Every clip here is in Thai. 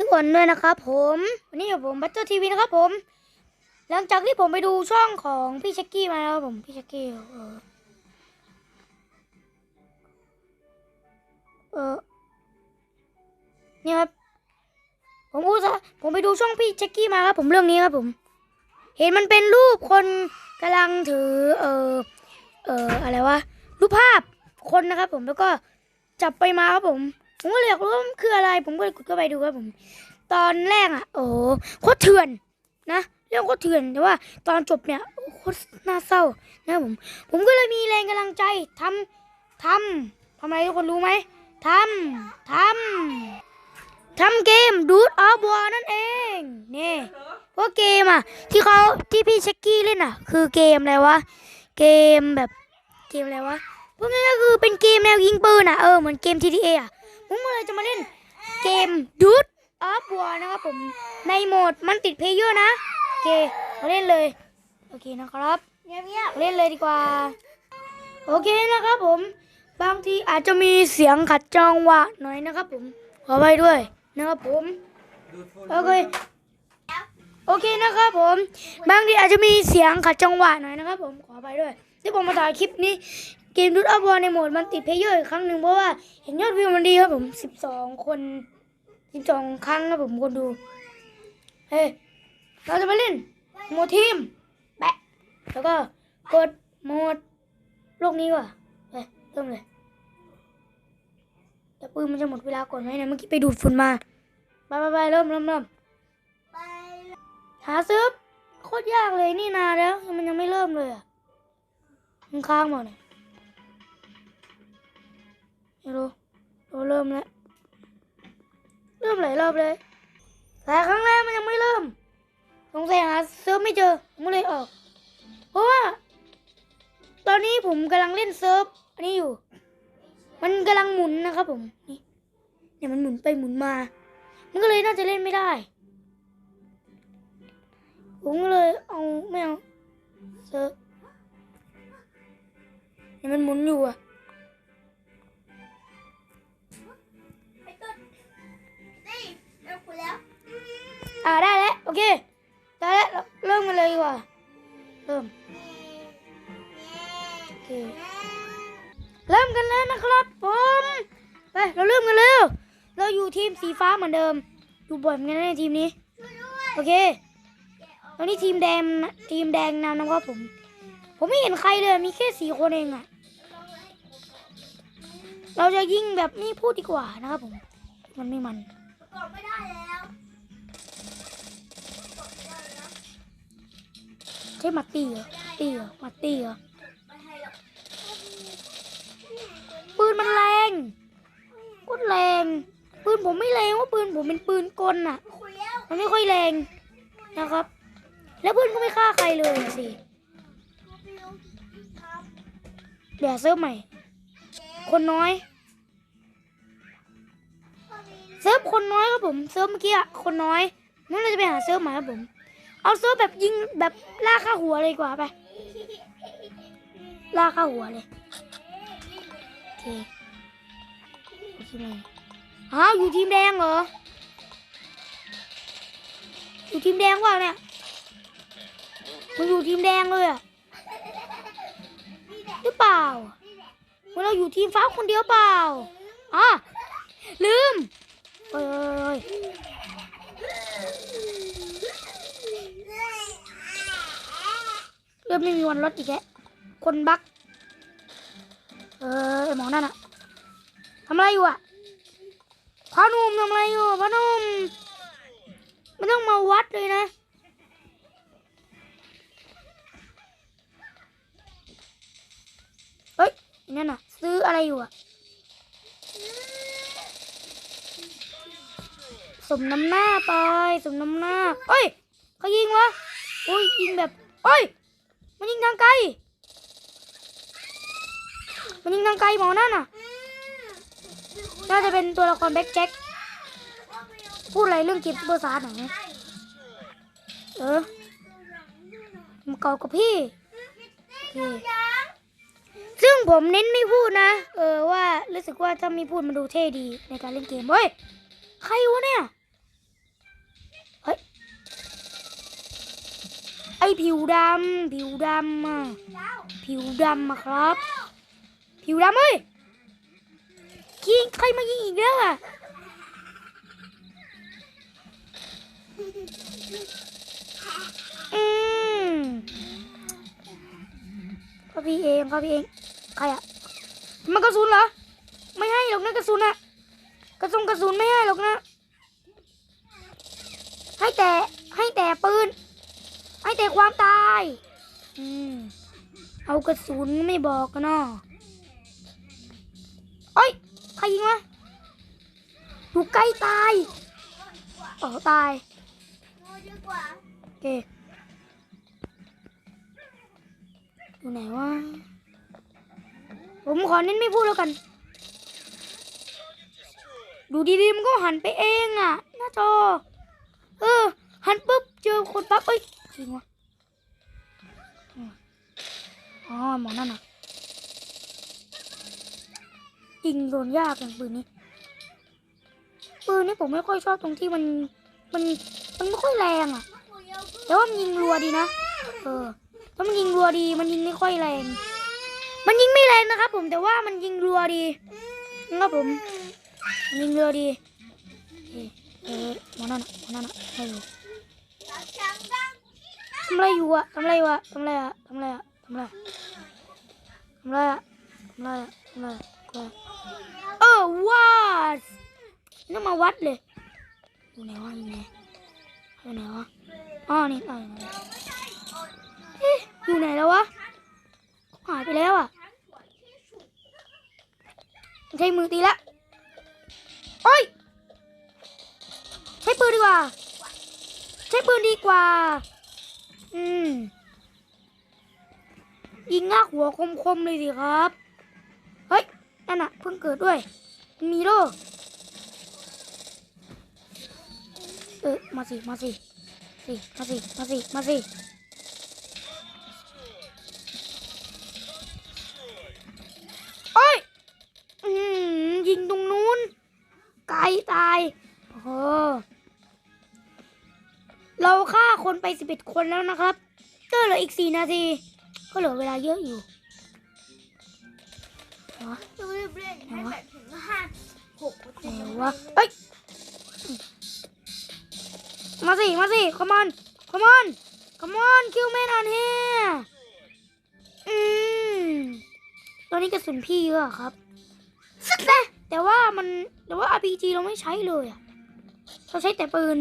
ทุกคนด้วยนะครับผมวันนี้อยู่ผมบัตเตอร์ทีวีนะครับผม หลังจากที่ผมไปดูช่องของพี่ช็กกี้มาแล้วผมพี่ช็กกี้เออเออเนี่ยครับผมพูดซะผมไปดูช่องพี่ช็กกี้มาครับผมเรื่องนี้ครับผม เห็นมันเป็นรูปคนกำลังถือ เออเอออะไรวะรูปภาพคนนะครับผมแล้วก็จับไปมาครับผม ผมก็เลยอยากรู้ว่ามันคืออะไร ผมก็เลยกดเข้าไปดูครับผม ตอนแรกอะ โอ้โหโคตรเถื่อนนะเรื่องโคตรเถื่อนแต่ว่าตอนจบเนี่ยโอ้โคตรน่าเศร้านะผม ผมก็เลยมีแรงกำลังใจทำทำทำอะไรทุกคนรู้ไหมทำทำทำเกมดูดออฟวอนั่นเองนี่เพราะเกมอะ ที่เขาที่พี่เช็กกี้เล่นอะ คือเกมอะไรวะเกมแบบเกมอะไรวะพวกนี้ก็คือเป็นเกมแนวยิงปืนอะเออเหมือนเกม TTA อะ ผมก็เลยจะมาเล่นเกมดูดออฟวอนะครับผมในโหมดมันติดเพลเยอร์นะ โอเคมาเล่นเลย โอเคนะครับเงียบเงียเล่นเลยดีกว่า โอเคนะครับผม บางทีอาจจะมีเสียงขัดจังหวะหน่อยนะครับผม ขอไปด้วยนะครับผม โอเค โอเคนะครับผม บางทีอาจจะมีเสียงขัดจังหวะหน่อยนะครับผม ขอไปด้วยที่ผมมาถ่ายคลิปนี้ เกมดูดอัพวอลในโหมดมันติดเพลเยอร์อีกครั้งหนึ่งเพราะว่าเห็นยอดวิวมันดีครับผม12คน12ครั้งครับผมคนดู เฮ้ยเราจะมาเล่นโหมดทีมแปะแล้วก็กดโหมดโลกนี้ว่ะไปเริ่มเลยแต่ปืนมันจะหมดเวลาก่อนไหมเนี่ยเมื่อกี้ไปดูดฝุ่นมาไปไปไปเริ่มเริ่มเริ่มหาซื้อโคตรยากเลยนี่นาแล้ว มันยังไม่เริ่มเลยอะมันค้างหมดเนี่ย ไม่รู้เราเริ่มแล้วเริ่มหลายรอบเลยแต่ครั้งแรกมันยังไม่เริ่มสงสัยหาเซิร์ฟไม่เจอผมก็เลยออก เพราะว่า ตอนนี้ผมกำลังเล่นเซิร์ฟอันนี้อยู่ มันกำลังหมุนนะครับผมนี่เนี่ยมันหมุนไปหมุนมา มันก็เลยน่าจะเล่นไม่ได้ผมก็เลยเอาไม่เอาเซิร์ฟเนี่ยมันหมุนอยู่อะ แล้ว อ่าได้แล้ว โอเค ได้แล้วเราเริ่มกันเลยดีกว่า เริ่ม โอเค เริ่มกันแล้วนะครับผมไปเราเริ่มกันเลยเราอยู่ทีมสีฟ้าเหมือนเดิม อยู่บ่อยเหมือนกันนะในทีมนี้ช่วยด้วยโอเค ตอนนี้ทีมแดงนะทีมแดงนำนะครับผม ผมไม่เห็นใครเลย มีแค่สี่คนเองอะเราจะยิงแบบไม่พูดดีกว่านะครับผม มันไม่มัน ประกอบไม่ได้แล้วใช่มาตีเหรอตีเหรอมาตีเหรอไม่ให้หรอกปืนมันแรงโคตรแรง ปืนผมไม่แรงว่าปืนผมเป็นปืนกลน่ะ คุยแล้วมันไม่ค่อยแรงนะครับ แล้วปืนก็ไม่ฆ่าใครเลยสิครับเดี๋ยวเซิร์ฟใหม่ คนน้อย เซิร์ฟคนน้อยครับผมเซิร์ฟเมื่อกี้อะคนน้อยงั้นเราจะไปหาเซิร์ฟใหม่ครับผม เอาเซิร์ฟแบบยิงแบบล่าข้าหัวเลยดีกว่าไปล่าข้าหัวเลยโอเคโอเคไหมอ้าวอยู่ทีมแดงเหรออยู่ทีมแดงว่าเนี่ยมันอยู่ทีมแดงเลยอะหรือเปล่ามันเราอยู่ทีมฟ้าคนเดียวเปล่าอะลืม เฮ้ยเฮ้ยเฮ้ยเริ่มไม่มีวันลดอีกแล้วคนบัก เออหมอนั่นอะทำอะไรอยู่อะพ่อหนุ่มทำอะไรอยู่พ่อหนุ่มไม่ต้องมาวัดเลยนะเฮ้ยนั่นน่ะซื้ออะไรอยู่อะ มน้ำหน้าไป สมน้ำหน้าเอ้ยเขายิงวะโอ้ยยิงแบบเอ้ย มันยิงทางไกล มันยิงทางไกลหมอนั่นน่ะ น่าจะเป็นตัวละครแบ็คแจ็ค พูดอะไรเรื่องเก็บภาษาไหน่อยเออมาเกากับพี่ ซึ่งผมเน้นไม่พูดนะ เออว่ารู้สึกว่าถ้าม่พูดมันดูเท่ดีในการเล่นเกมเฮ้ย ใครวะเนี่ย ผิวดำผิวดำอะผิวดำอะครับ ผิวดำเฮ้ยยิงใครมายิงอีกแล้วอะอืมก็พี่เองก็พี่เอง ใครอะมันกระสุนเหรอ ไม่ให้หรอกนะกระสุนอะกระสุนกระสุนไม่ให้หรอกนะ ให้แต่ให้แต่ปืน ให้แต่ความตาย อืม เอากระสุนไม่บอกกันเนาะเอ้ย ใครยิงวะอยู่ใกล้ตายเออตายงูดีกว่าโอเคอยู่ไหนวะ ผมขอเน้นไม่พูดแล้วกัน ดูดีๆมันก็หันไปเองอะ หน้าจอ เออ หันปุ๊บ เจอคนปั๊บเอ้ย จริงวะอ๋อหมอนั่นอะยิงโดนยากอย่างปืนนี้ปืนนี้ผมไม่ค่อยชอบตรงที่มันมันมันไม่ค่อยแรงอะแต่ว่ามันยิงรัวดีนะเออถ้ามันยิงรัวดี มันยิงไม่ค่อยแรง มันยิงไม่แรงนะครับ ผมแต่ว่ามันยิงรัวดีนะครับผมยิงรัวดีเออหมอนั่นน่ะหมอนั่นน่ะไม่อยู่จังจังจังทำไรอยู่อะทำไรวะทำไรอะทำไรอะทำไรทำไรอะทำไรอะทำไรอะทำอะเออวัดนี่มาวัดเลยอยู่ไหนวะอยู่ไหนอยู่ไหนวะอ๋อนี่อ๋อเอ๊ะอยู่ไหนแล้ววะหายไปแล้วอะใช้มือตีละโอ้ยใช้ปืนดีกว่า ใช้ปืนดีกว่า อืม ยิงหน้าหัวคมๆเลยสิครับ เฮ้ย นั่นอะเพิ่งเกิดด้วย มีโลเออ มาสิ มาสิสิมาสิ มาสิ มาสิ ไปสิบเอ็ดคนแล้วนะครับ ก็เหลืออีกสี่นาที ก็เหลือเวลาเยอะอยู่หนวต้องรีบเล่นให้แบบถึงห้าหกหเซ็นต์นวเอ้ย มาสิ มาสิ come on come on come on kill man on here อืมตอนนี้กระสุนพี่เยอะครับสุดนะแต่ว่ามันแต่ว่า RPG เราไม่ใช้เลยอะเราใช้แต่ปืน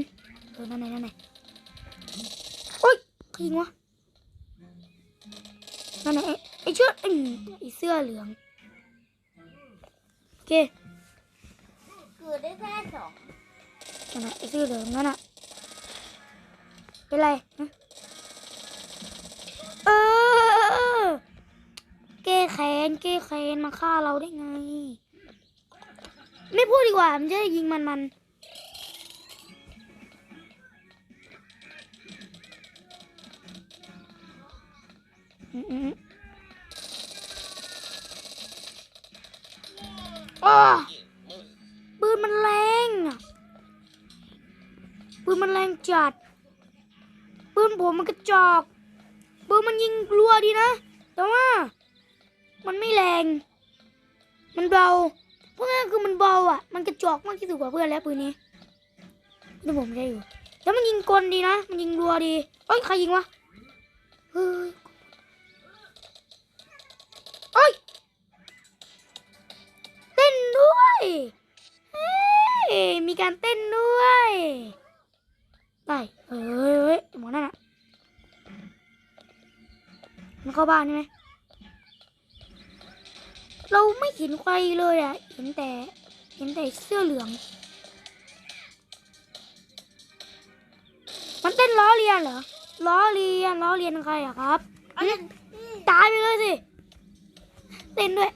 เออนั่นไหนนั่นไหน ใครยิงวะนั่นไหนไอ้ไอเชือกอืมไอเสื้อเหลือง โอเคคือได้แค่สองนั่นน่ะไอ้เสื้อเหลืองนั่นน่ะเป็นไรฮะเออแก้แค้นแก้แค้นมาฆ่าเราได้ไง ไม่พูดดีกว่า มันจะได้ยิงมันมัน ออปืนมันแรงปืนมันแรงจัดปืนผมมันกระจอกปืนมันยิงรัวดีนะ แต่ว่า มันไม่แรง มันเบาเพราะงั้นคือมันเบาอะ มันกระจอกมากที่สุดกว่าเพื่อนแล้วปืนนี้ที่ผมใช้อยู่ แล้วมันยิงกลดีนะ มันยิงรัวดีเอ้ยใครยิงวะ เฮ้ย ยเฮ้ยมีการเต้นด้วยได้เอ้ยเอ้ยหมอนั่นอะมันเข้าบ้านใช่ไหม เราไม่เห็นใครเลยอะเห็นแต่ เห็นแต่เสื้อเหลือง มันเต้นล้อเลียนเหรอ ล้อเลียนล้อเลียนใครอะครับ ตายไปเลยสิ เต้นด้วย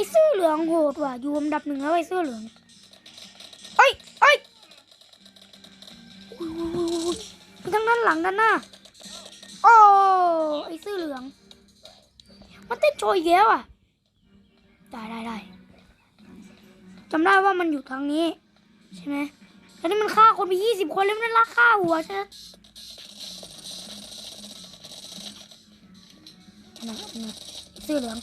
อ้เสื้อเหลืองโหดว่ะอยู่อันดับหนึ่งแล้วไอ้เสื้อเหลืองเอ้ยเอ้ยอุ้ยอุ้ยอุ้ยอุ้ยมีทั้งด้านหลังด้านหน้าโอ้ไอ้เสื้อเหลือง มันเต้นโชยอีกแล้วอะได้ได้ได้จำได้ว่ามันอยู่ทางนี้ ใช่ไหมแล้วนี่มันฆ่าคนไปยี่สิบคนแล้วมันลักฆ่าหัวใช่ไหมนั่นเสื้อเหลือง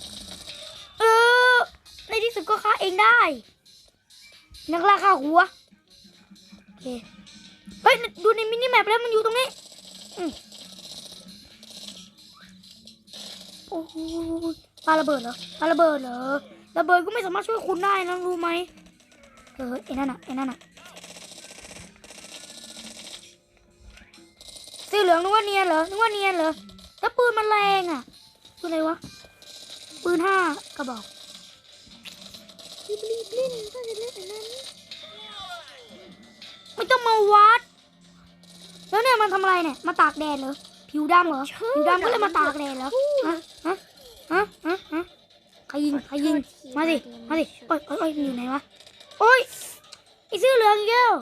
สุดก็ฆ่าเองได้ นักล่าฆ่าหัวโอเคเฮ้ยดูในมินิแมปแล้วมันอยู่ตรงนี้โอ้โหปาระเบิดเหรอปาระเบิดเหรอระเบิดก็ไม่สามารถช่วยคุณได้นะรู้ไหมเออไอ้นั่นน่ะไอ้นั่นน่ะสีเหลืองนึกว่าเนียนเหรอนึกว่าเนียนเหรอแล้วปืนมันแรงอะปืนอะไรวะปืนห้ากระบอก รีบรีบเล่นถ้าจะเล่นอันนั้นไม่ต้องมาวัด แล้วเนี่ยมันทำอะไรเนี่ย มาตากแดดเหรอ ผิวดำเหรอ ผิวดำก็เลยมาตากแดดเหรอ ฮะ ฮะ ฮะ ฮะฮะใครยิงใครยิง มาสิ มาสิโอ้ยโอ้ยโอ้ยอยู่ไหนวะ โอ้ยไอเสื้อเหลืองอีกแล้ว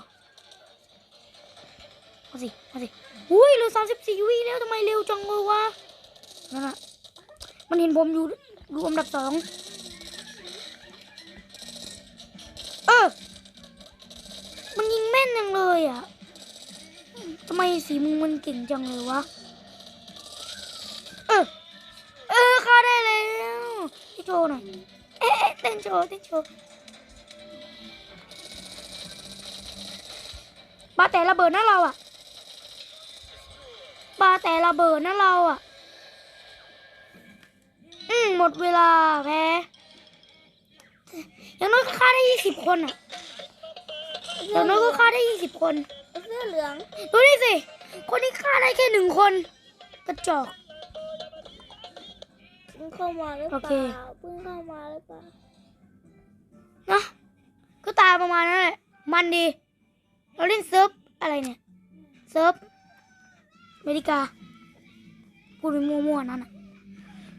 มาสิ มาสิ อุ้ยเหลือสามสิบสี่วิแล้วทำไมเร็วจังเลยวะนั่นน่ะมันเห็นผมอยู่ดูอันดับสอง ออมันยิงแม่นจังเลยอะทำไมสีมึงมันเก่งจังเลยวะ เออ เออฆ่าได้แล้วโชว์หน่อย เอ๊ะเอ๊ะเต้นโชว์เต้นโชว์ปาแต่ระเบิดนะเราอะปาแต่ระเบิดนะเราอะ อืมหมดเวลาแพ้ อย่างน้อยก็ฆ่าได้ยี่สิบคนอะอย่างน้อยก็ฆ่าได้ยี่สิบคน เสื้อเหลือง ดูนี่สิ คนที่ฆ่าได้แค่หนึ่งคน กระจอกเพิ่งเข้ามาหรือเปโอล่าเคเพิ่งเข้ามาหรือเปล่านะก็ตายประมาณนั้นแหละ มันดี เราเล่นเซิร์ฟอะไรเนี่ย เซิร์ฟอเมริกาพูดเป็นมั่วๆนั่นน่ะ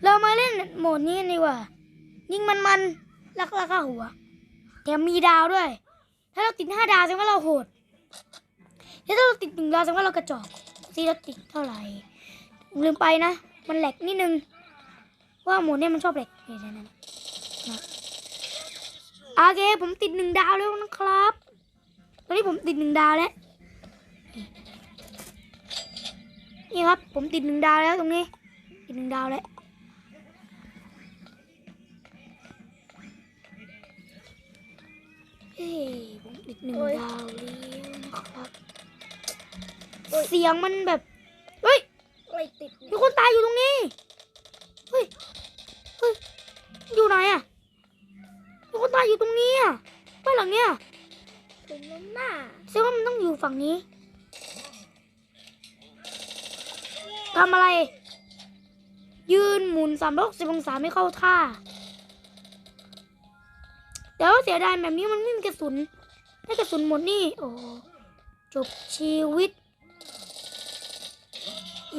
เรามาเล่นโหมดนี้กันดีกว่า ยิงมันมัน ๆลักลักข้าหัวแถมมีดาวด้วย ถ้าเราติดห้าดาวแสดงว่าเราโหดถ้าเราติดหนึ่งดาวแสดงว่าเรากระจอกซีเราติดเท่าไหร่ลืมไปนะ มันแหลกนิดนึง ว่าหมดเนี้ยมันชอบแหลกเนี่ยๆๆนะโอเคผมติดหนึ่งดาวแล้วนะครับ ตอนนี้ผมติดหนึ่งดาวแล้ว นี่ครับ ผมติดหนึ่งดาวแล้วตรงนี้ ติดหนึ่งดาวแล้ว เฮ้ยผมติดหนึ่งดาวแล้วนะครับเสียงมันแบบเฮ้ยอะไรติดมีคนตายอยู่ตรงนี้เฮ้ยเฮ้ยอยู่ไหนอะมีคนตายอยู่ตรงนี้อะบ้านหลังเนี้ยถึงน้ำหน้าแสดงว่ามันต้องอยู่ฝั่งนี้ทำอะไร ยืนหมุนสามร้อยสิบองศาไม่เข้าท่า เดี๋ยวเสียดายแบบนี้มันไม่มีกระสุนถ้ากระสุนหมดนี่ โอ้จบชีวิต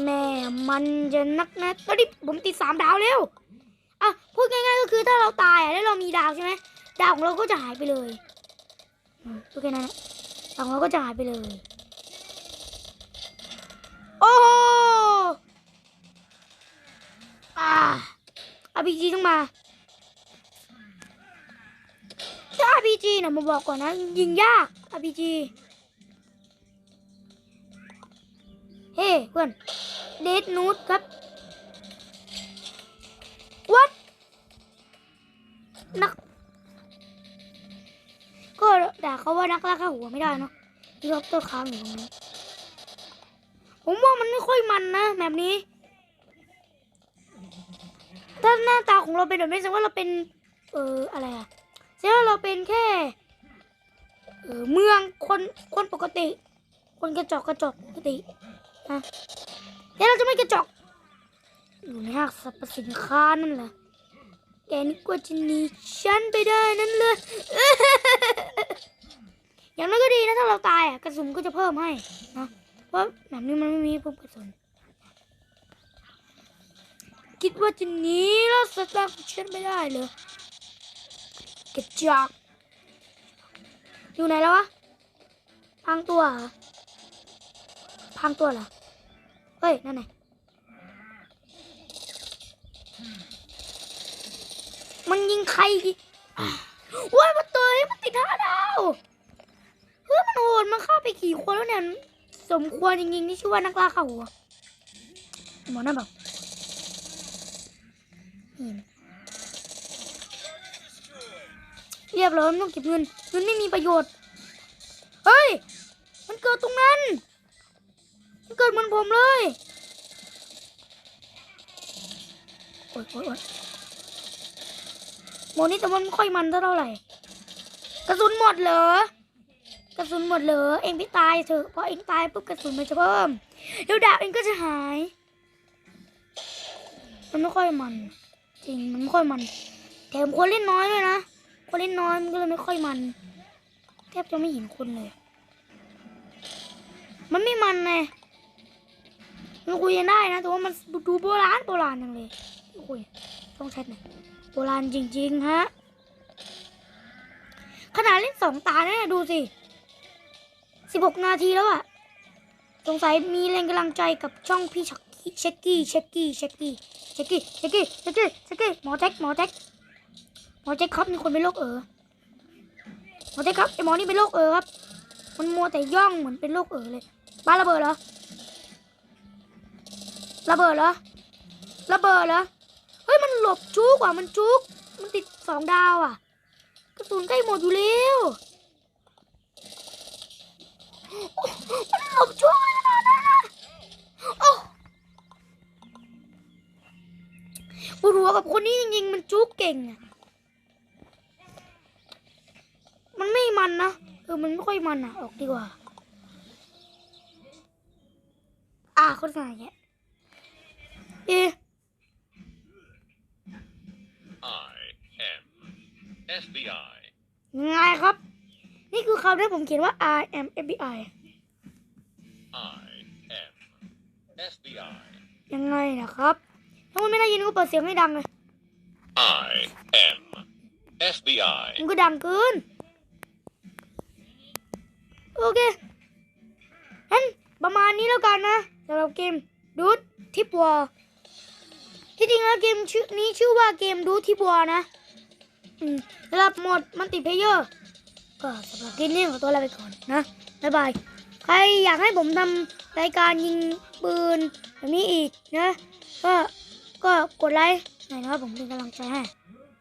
แม่มันจะนักนะตอนนี้ผมติดสามดาวแล้วอะพูดง่ายๆก็คือถ้าเราตายอะแล้วเรามีดาวใช่ไหมดาวของเราก็จะหายไปเลยอืมพูดแค่นั้นแหละดาวของเราก็จะหายไปเลย โอ้อ่าอาพีจีต้องมา ถ้าอาพีจีนะมาบอกก่อนนะ ยิงยากอาพีจีเฮ้เพื่อนเดดนูดครับวัดนัก ก็ด่าเขาว่านักล่าข้าหัวไม่ได้เนาะที่ล็อกตอร์ค้างอยู่ตรงนี้ผมว่ามันไม่ค่อยมันนะแบบนี้ ถ้าหน้าตาของเราเป็นแบบนี้แสดงว่าเราเป็น เอออะไรอะ แสดงว่าเราเป็นแค่เมืองคนคนปกติ คนกระจอกกระจอกปกตินะแต่เราจะไม่กระจอก อยู่ในห้างสรรพสินค้านั่นแหละแกนึกว่าจะหนีฉันไปได้นั่นเลย อย่างนั้นก็ดีนะถ้าเราตายอะกระสุนก็จะเพิ่มให้นะเพราะแบบนี้มันไม่มีเพิ่มกระสุนคิดว่าจะหนีแล้วสตาร์ทฉันไม่ได้เลย กระจอกอยู่ไหนแล้ววะ พังตัวเหรอพังตัวเหรอ เฮ้ย นั่นไงมันยิงใครอะว้ายมันเตยมันติดห้าดาวเฮ้ยมันโหดมันฆ่าไปกี่คนแล้วเนี่ย สมควรจริงๆที่ชื่อว่านักล่าเขาหัวหมอนั่นแบบนี่ เรียบร้อยต้องเก็บเงินเงินไม่มีประโยชน์ เฮ้ย มันเกิดตรงนั้น มันเกิดเหมือนผมเลยโอ๊ยโอ๊ยโอ๊ยโมนี่แต่มันไม่ค่อยมันเท่าไหร่ กระสุนหมดเหรอกระสุนหมดเหรอเองพี่ตายเถอะพอเองตายปุ๊บกระสุนมันจะเพิ่มเดี๋ยวดาบเองก็จะหาย มันไม่ค่อยมัน จริงมันไม่ค่อยมันแถมคนเล่นน้อยด้วยนะ คนเล่นน้อยมันก็เลยไม่ค่อยมัน แทบจะไม่เห็นคนเลย มันไม่มันไงมันคุยกันได้นะแต่ว่ามันดูโบราณโบราณจังเลยคุยต้องแชทหน่อยโบราณจริงๆฮะขนาดเล่นสองตาเนี่ยดูสิสิบหกนาทีแล้วอะสงสัยมีแรงกำลังใจกับช่องพี่ชักกี้เช็กกี้เช็กกี้เช็กกี้เช็กกี้เช็กกี้เช็กกี้เช็กกี้หมอแจ็คหมอแจ็ค มอแจ็คครับมีคนเป็นโรคเออหมอแจ็คครับไอหมอนี่เป็นโรคเออครับ มันมัวแต่ย่องเหมือนเป็นโรคเออเลยบ้าระเบิดเหรอระเบิดเหรอระเบิดเหรอเฮ้ยมันหลบจุกว่ะมันจุกมันติดสองดาวอะกระสุนใกล้หมดอยู่แล้วมันหลบจุกอะไรขนาดนั้นนะโอ้ปวดหัวกับคนนี้จริงๆมันจุกเก่งอะ มันไม่มันนะ เออ มันไม่ค่อยมันอะ ออกดีกว่า อ่าโฆษณาอย่างเงี้ยเอ๊ะ I am FBI. ไงครับ นี่คือคำที่ผมเขียนว่า I am FBI I am FBI. ยังไงนะครับ ถ้าคุณไม่ได้ยินก็เปิดเสียงให้ดังเลย I am FBI. มันก็ดังเกิน โอเคงั้นประมาณนี้แล้วกันนะสำหรับเกมดูดทิปวอที่จริงแล้วเกมชื่อนี้ชื่อว่าเกมดูดทิปวอนะสำหรับหมดมัลติเพเยอร์ก็สำหรับเกมนี้ขอตัวลาไปก่อนนะบ๊ายบายใครอยากให้ผมทำรายการยิงปืนแบบนี้อีกนะ ก็ก็กดไลค์หน่อยนะครับผมเป็นกำลังใจให้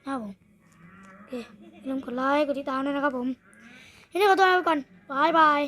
นะครับผมโอเคอย่าลืมกดไลค์กดติดตามด้วยนะครับผมทีนี้ขอตัวลาไปก่อน บายบาย